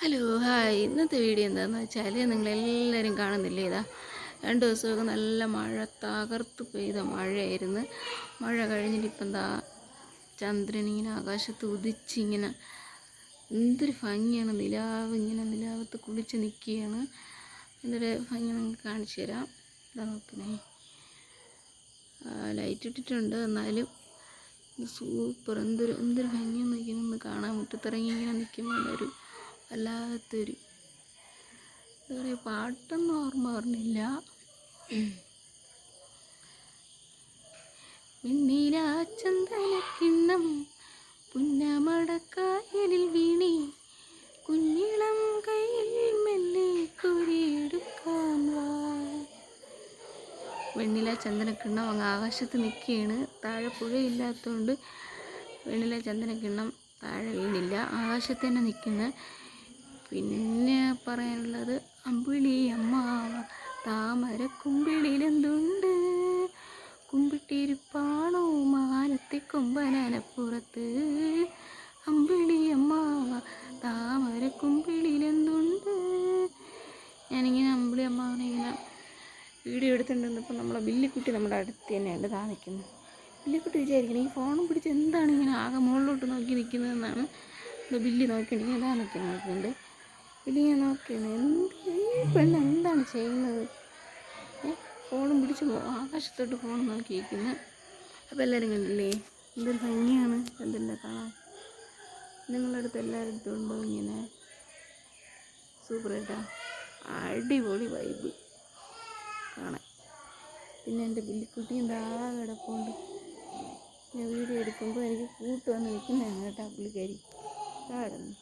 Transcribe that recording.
Hello hi. ഇന്നത്തെ video എന്താണെന്ന് വെച്ചാൽ നിങ്ങളെല്ലാവരും കാണുന്നില്ലേ? ഇതാ രണ്ട് ദിവസമൊക്കെ നല്ല മഴ തകർത്ത് പെയ്ത മഴയായിരുന്നു. മഴ കഴിഞ്ഞിട്ട് ഇപ്പം എന്താ ചന്ദ്രൻ ഇങ്ങനെ ആകാശത്ത് ഉദിച്ചിങ്ങനെ എന്തൊരു ഭംഗിയാണ്. നിലാവ് ഇങ്ങനെ നിലാവത്ത് കുളിച്ച് നിൽക്കുകയാണ്. എന്തൊരു ഭംഗി നിങ്ങൾക്ക് കാണിച്ചു തരാം. ഇതാ നോക്കണേ. ലൈറ്റ് ഇട്ടിട്ടുണ്ട്. എന്നാലും സൂപ്പർ എന്തൊരു എന്തൊരു ഭംഗിയെന്ന് ഒന്ന് കാണാൻ മുറ്റത്തിറങ്ങി ഇങ്ങനെ നിൽക്കുമ്പോൾ ഒരു വല്ലാത്തൊരു എന്താ പറയുക പാട്ടൊന്നും ഓർമ്മ പറഞ്ഞില്ല ചന്ദനക്കിണ്ണം പുന്നമടക്കായലിൽ വീണി. കുഞ്ഞിളം കയ്യിൽ മെല്ലെ വെണ്ണില ചന്ദനക്കിണ്ണം അങ്ങ് ആകാശത്ത് നിൽക്കുകയാണ്. താഴെ പുഴയില്ലാത്തതുകൊണ്ട് വെണ്ണില ചന്ദനക്കിണ്ണം താഴെ വീണില്ല. ആകാശത്ത് തന്നെ നിൽക്കുന്ന. പിന്നെ പറയാനുള്ളത് അമ്പിളി അമ്മാവ താമര കുമ്പിളിലെന്തുണ്ട്? കുമ്പിട്ടിരിപ്പാണോ മാനത്തെ കൊമ്പനപ്പുറത്ത് അമ്പിളി അമ്മാവ താമര കുമ്പിളിലെന്തുണ്ട്? ഞാനിങ്ങനെ അമ്പിളി അമ്മാവനെ ഇങ്ങനെ വീഡിയോ എടുത്തിട്ടുണ്ടെന്നപ്പോൾ നമ്മളെ ബില്ലിക്കുട്ടി നമ്മുടെ അടുത്ത് തന്നെയുണ്ട് താ നിൽക്കുന്നത് ബില്ലിക്കുട്ടി വിചാരിക്കണം ഈ ഫോണും പിടിച്ച് എന്താണ് ഇങ്ങനെ ആകെ മുകളിലോട്ട് നോക്കി നിൽക്കുന്നതെന്നാണ് ബില്ല് നോക്കിയിട്ടുണ്ടെങ്കിൽ അതാ നിൽക്കുന്നത് നോക്കുന്നുണ്ട്. ബില്ലി ഇങ്ങനെ നോക്കിയാണ് എന്ത് പെണ്ണ് എന്താണ് ചെയ്യുന്നത്? ഫോണും പിടിച്ച് ആകാശത്തോട്ട് ഫോൺ നോക്കിയിരിക്കുന്നു. അപ്പം അപ്പോൾ എല്ലാവരും കണ്ടില്ലേ? എന്തൊരു ഭംഗിയാണ് എന്തെല്ലാം കാണാൻ. നിങ്ങളുടെ അടുത്ത് എല്ലാവരുടെ ഉണ്ടോ ഇങ്ങനെ. സൂപ്പർ കേട്ടാ അടിപൊളി വൈബ് കാണാൻ. പിന്നെ എന്റെ ബില്ലിക്കുട്ടി എന്താ കിടപ്പുണ്ട്? ഞാൻ വീഡിയോ എടുക്കുമ്പോൾ എനിക്ക് കൂട്ട് വന്ന് നിൽക്കുന്നതാണ് കേട്ടോ പുള്ളിക്കാരി. കിടന്നു.